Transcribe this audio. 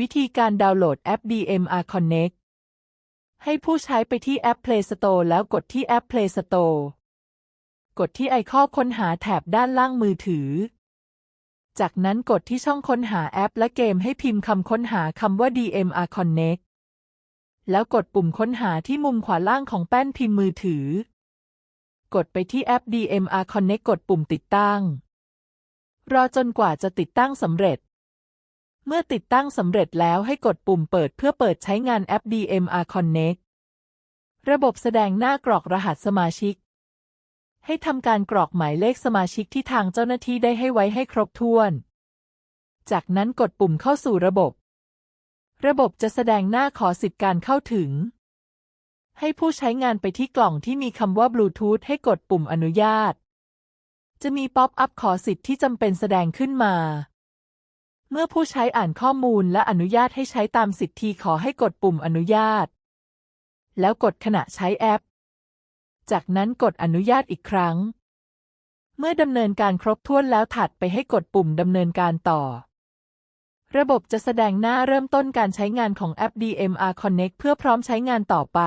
วิธีการดาวน์โหลดแอป DMR Connect ให้ผู้ใช้ไปที่แอป Play Store แล้วกดที่แอป Play Store กดที่ไอคอนค้นหาแถบด้านล่างมือถือ จากนั้นกดที่ช่องค้นหาแอปและเกมให้พิมพ์คำค้นหาคำว่า DMR Connect แล้วกดปุ่มค้นหาที่มุมขวาล่างของแป้นพิมพ์มือถือ กดไปที่แอป DMR Connect กดปุ่มติดตั้ง รอจนกว่าจะติดตั้งสำเร็จ เมื่อติดตั้งสำเร็จแล้วให้กดปุ่มเปิดเพื่อเปิดใช้งานแอป DMR Connect ระบบแสดงหน้ากรอกรหัสสมาชิก ให้ทำการกรอกหมายเลขสมาชิกที่ทางเจ้าหน้าที่ได้ให้ไว้ให้ครบถ้วน จากนั้นกดปุ่มเข้าสู่ระบบ ระบบจะแสดงหน้าขอสิทธิ์การเข้าถึง ให้ผู้ใช้งานไปที่กล่องที่มีคำว่าบลูทูธให้กดปุ่มอนุญาต จะมีป๊อปอัพขอสิทธิ์ที่จำเป็นแสดงขึ้นมา เมื่อผู้ใช้อ่านข้อมูลและอนุญาตให้ใช้ตามสิทธิขอให้กดปุ่มอนุญาต แล้วกดขณะใช้แอป จากนั้นกดอนุญาตอีกครั้ง เมื่อดำเนินการครบถ้วนแล้วถัดไปให้กดปุ่มดำเนินการต่อ ระบบจะแสดงหน้าเริ่มต้นการใช้งานของแอป DMR Connect เพื่อพร้อมใช้งานต่อไป